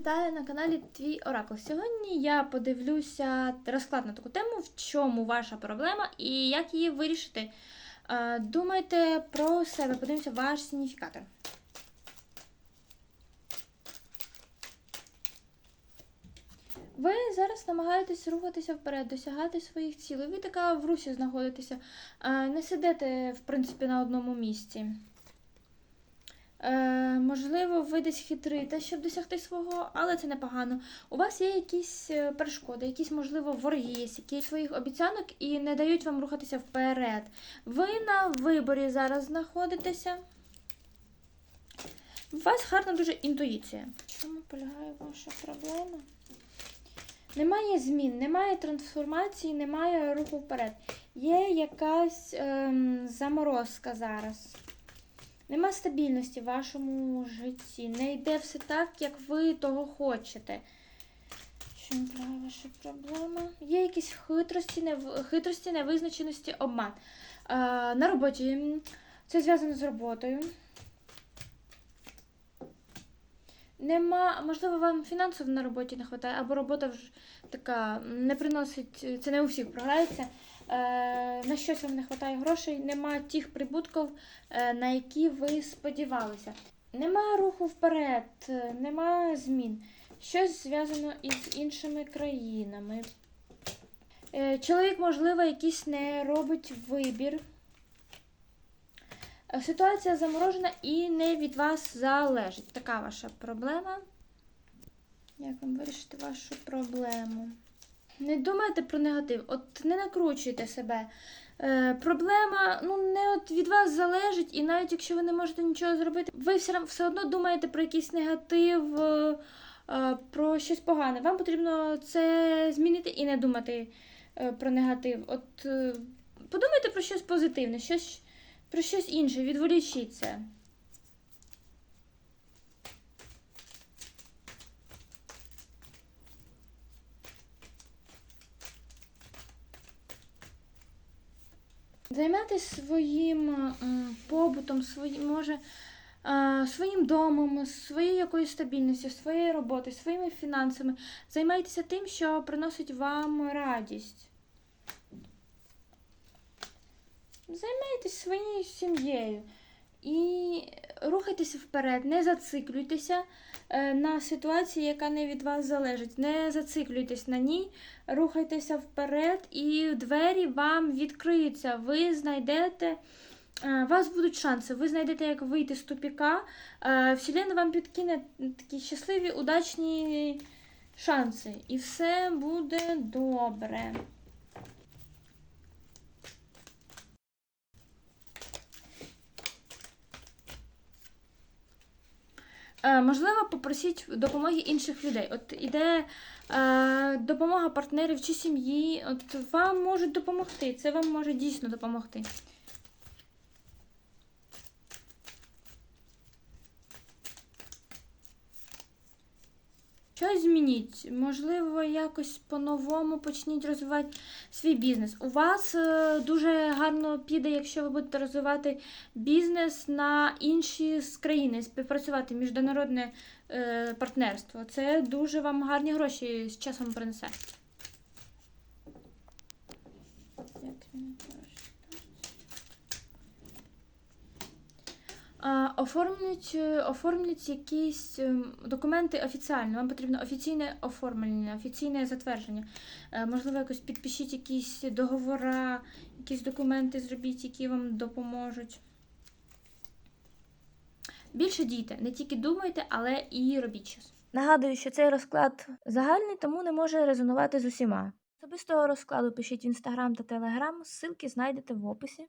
вітаю на каналі Твій Оракул. Сьогодні я подивлюся розклад на таку тему, в чому ваша проблема і як її вирішити. Е, Думайте про себе, подивимося ваш сигніфікатор. Ви зараз намагаєтесь рухатися вперед, досягати своїх цілей. Ви така в русі знаходитеся. Е, Не сидите, в принципі, на одному місці. Е, можливо, ви десь хитрите, щоб досягти свого, але це непогано. У вас є якісь е, перешкоди, якісь, можливо, вороги, є, які своїх обіцянок і не дають вам рухатися вперед. Ви на виборі зараз знаходитеся. У вас гарна дуже інтуїція. В чому полягає ваша проблема? Немає змін, немає трансформації, немає руху вперед. Є якась ем, заморозка зараз. Нема стабільності в вашому житті. Не йде все так, як ви того хочете. Що не права ваша проблема? Є якісь хитрості, нев... хитрості, невизначеності, обман. Е, на роботі. Це зв'язано з роботою. Нема, можливо, вам фінансово на роботі не вистачає, або робота вже така не приносить, це не у всіх програється. Е, на щось вам не вистачає грошей, нема тих прибутків, е, на які ви сподівалися. Нема руху вперед, е, нема змін. Щось зв'язано із іншими країнами. Е, Чоловік, можливо, якийсь не робить вибір. Ситуація заморожена і не від вас залежить. Така ваша проблема. Як вам вирішити вашу проблему? Не думайте про негатив, от не накручуйте себе. Е, проблема ну, не от від вас залежить, і навіть якщо ви не можете нічого зробити, ви все, все одно думаєте про якийсь негатив, е, е, про щось погане. Вам потрібно це змінити і не думати е, про негатив. От е, подумайте про щось позитивне, щось, про щось інше, відволічіться. Займайтесь своїм побутом, своїм, може, своїм домом, своєю якоюсь стабільністю, своєю роботою, своїми фінансами. Займайтеся тим, що приносить вам радість. Займайтесь своєю сім'єю і рухайтеся вперед, не зациклюйтеся е, на ситуації, яка не від вас залежить. Не зациклюйтесь на ній, рухайтеся вперед, і двері вам відкриються. Ви знайдете. е, У вас будуть шанси, ви знайдете, як вийти з тупіка. Е, Вселенна вам підкине такі щасливі, удачні шанси. І все буде добре. Можливо, попросіть допомоги інших людей. От іде е, допомога партнерів чи сім'ї. От вам можуть допомогти. Це вам може дійсно допомогти. Щось змініть. Можливо, якось по-новому почніть розвивати свій бізнес. У вас е, дуже гарно піде, якщо ви будете розвивати бізнес на інші країни, співпрацювати міжнародне е, партнерство. Це дуже вам гарні гроші з часом принесе. Як він прочитав? А, Оформлять, е, оформлять якісь ем, документи офіціально. Вам потрібно офіційне оформлення, офіційне затвердження. Е, Можливо, якось підпишіть якісь договори, якісь документи зробіть, які вам допоможуть. Більше дійте, не тільки думайте, але і робіть щось. Нагадую, що цей розклад загальний, тому не може резонувати з усіма. Особистого розкладу пишіть в інстаграм та телеграм, ссылки знайдете в описі.